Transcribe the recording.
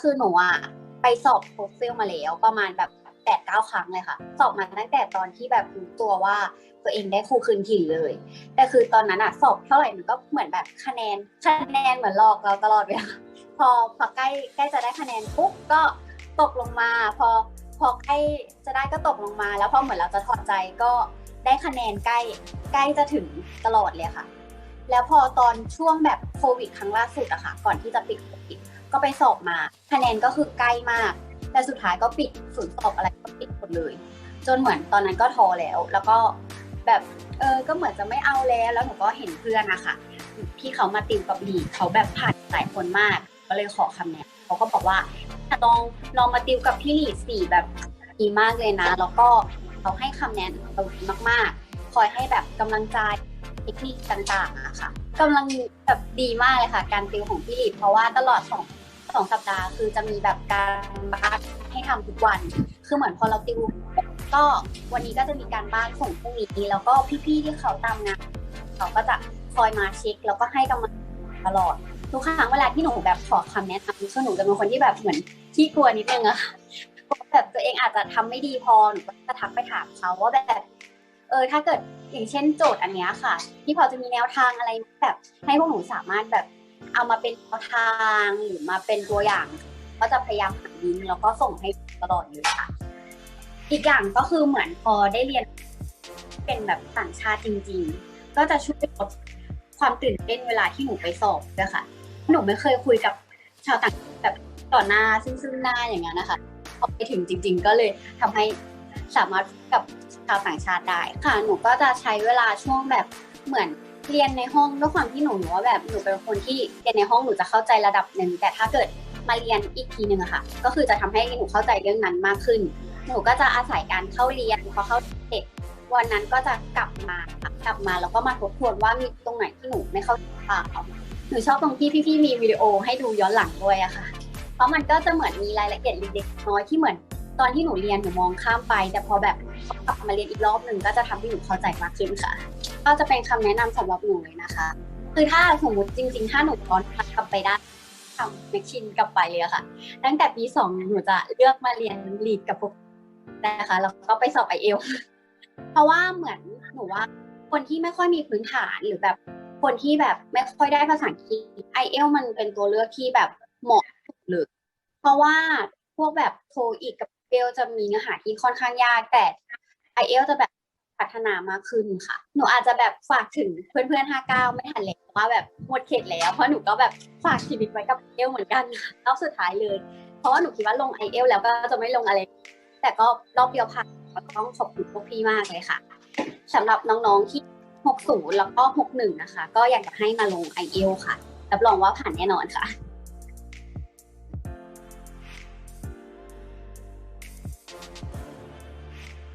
คือหนูอะไปสอบโทเฟลมาแล้วประมาณแบบแปดเก้าครั้งเลยค่ะ สอบมาตั้งแต่ตอนที่แบบรู้ตัวว่าตัวเองได้ครูคืนถิ่นเลย แต่คือตอนนั้นอะสอบเท่าไหร่มันก็เหมือนแบบคะแนนคะแนนเหมือนหลอกเราตลอดเวลาพอพอใกล้ใกล้จะได้คะแนนปุ๊บก็ตกลงมา พอพอใกล้จะได้ก็ตกลงมา แล้วพอเหมือนเราจะถอดใจก็ได้คะแนนใกล้ใกล้จะถึงตลอดเลยค่ะ แล้วพอตอนช่วงแบบโควิดครั้งล่าสุดอะค่ะ ก่อนที่จะปิดโควิดก็ไปสอบมา คะแนนก็คือใกล้มาก แต่สุดท้ายก็ปิดศูนย์สอบอะไรก็ปิดหมดเลย จนเหมือนตอนนั้นก็ท้อแล้ว แล้วก็แบบเออก็เหมือนจะไม่เอาแล้วแล้วหนูก็เห็นเพื่อนอะค่ะที่เขามาติวกับลีเขาแบบผ่านหลายคนมาก ก็เลยขอคำแนะเขาก็บอกว่าลองลองมาติวกับพี่หลีสี่แบบดีมากเลยนะ แล้วก็เขาให้คำแนะนำเราดีมากๆ คอยให้แบบกำลังใจ คนิคต่างๆอะค่ะกำลังแบบดีมากเลยค่ะ การติวของพี่ลีดเพราะว่าตลอดสองสองสัปดาห์คือจะมีแบบการบ้านให้ทำทุกวัน คือเหมือนพอเราติวก็วันนี้ก็จะมีการบ้านส่งพรุ่งนี้แล้วก็พี่ๆที่เขาตามงานเขาก็จะคอยมาเช็ค แล้วก็ให้กำลังตลอดทุกครั้งเวลาที่หนูแบบขอคำแนะนำคือหนูจะเป็นคนที่แบบเหมือนที่กลัวนิดนึงอะค่ะแบบตัวเองอาจจะทำไม่ดีพอหนูก็จะทักไปถามเขาว่าแบบ เออถ้าเกิดอย่างเช่นโจทย์อันเนี้ยค่ะ ที่พอจะมีแนวทางอะไรแบบให้พวกหนูสามารถแบบเอามาเป็นแนวทางหรือมาเป็นตัวอย่าง ก็จะพยายามหาลิงก์แล้วก็ส่งให้ตลอดเลยค่ะ อีกอย่างก็คือเหมือนพอได้เรียนเป็นแบบต่างชาติจริง ๆ ก็จะช่วยลดความตื่นเต้นเวลาที่หนูไปสอบด้วยค่ะ หนูไม่เคยคุยกับชาวต่างแบบต่อหน้าซึ่งซึ่งหน้าอย่างนั้นนะคะพอไปถึงจริง ๆ ก็เลยทำให้ สามารถกับชาวต่างชาติได้ค่ะ หนูก็จะใช้เวลาช่วงแบบเหมือนเรียนในห้องด้วยความที่หนูหนูว่าแบบหนูเป็นคนที่เรียนในห้องหนูจะเข้าใจระดับหนึ่งแต่ถ้าเกิดมาเรียนอีกทีหนึ่งอะค่ะ ก็คือจะทำให้หนูเข้าใจเรื่องนั้นมากขึ้น หนูก็จะอาศัยการเข้าเรียนพอเข้าเสร็จวันนั้นก็จะกลับมาค่ะกลับมาแล้วก็มาทบทวนว่ามีตรงไหนที่หนูไม่เข้าใจบ้างหนูชอบตรงที่พี่ๆมีวิดีโอให้ดูย้อนหลังด้วยอะค่ะ เพราะมันก็จะเหมือนมีรายละเอียดเล็กๆน้อยที่เหมือน ตอนที่หนูเรียนหนูมองข้ามไป แต่พอแบบกลับมาเรียนอีกรอบหนึ่งก็จะทำให้หนูเข้าใจมากขึ้นค่ะ ก็จะเป็นคำแนะนำสำหรับหนูเลยนะคะ คือถ้าสมมติจริง ๆ ถ้าหนูย้อนกลับไปได้ทำแมชชินกลับไปเลยค่ะ ตั้งแต่ปีสองหนูจะเลือกมาเรียนลีดกับพวกนะคะแล้วก็ไปสอบไอเอลเพราะว่าเหมือนหนูว่าคนที่ไม่ค่อยมีพื้นฐานหรือแบบคนที่แบบไม่ค่อยได้ภาษาอังกฤษไอเอลมันเป็นตัวเลือกที่แบบเหมาะเลยเพราะว่าพวกแบบโทอีกกับ เบลจะมีเนื้อหาที่ค่อนข้างยากแต่ไอเอลจะแบบพัฒนามากขึ้นค่ะ หนูอาจจะแบบฝากถึงเพื่อนๆ59ไม่ทันแล้วว่าแบบหมดเขตแล้ว เพราะหนูก็แบบฝากชีวิตไว้กับเอลเหมือนกันรอบสุดท้ายเลย เพราะว่าหนูคิดว่าลงไอเอลแล้วก็จะไม่ลงอะไร แต่ก็รอบเดียวผ่านก็ต้องขอบคุณพวกพี่มากเลยค่ะสำหรับน้องๆที่60แล้วก็61นะคะ ก็อยากจะให้มาลง i อเอลค่ะรับรองว่าผ่านแน่นอนค่ะ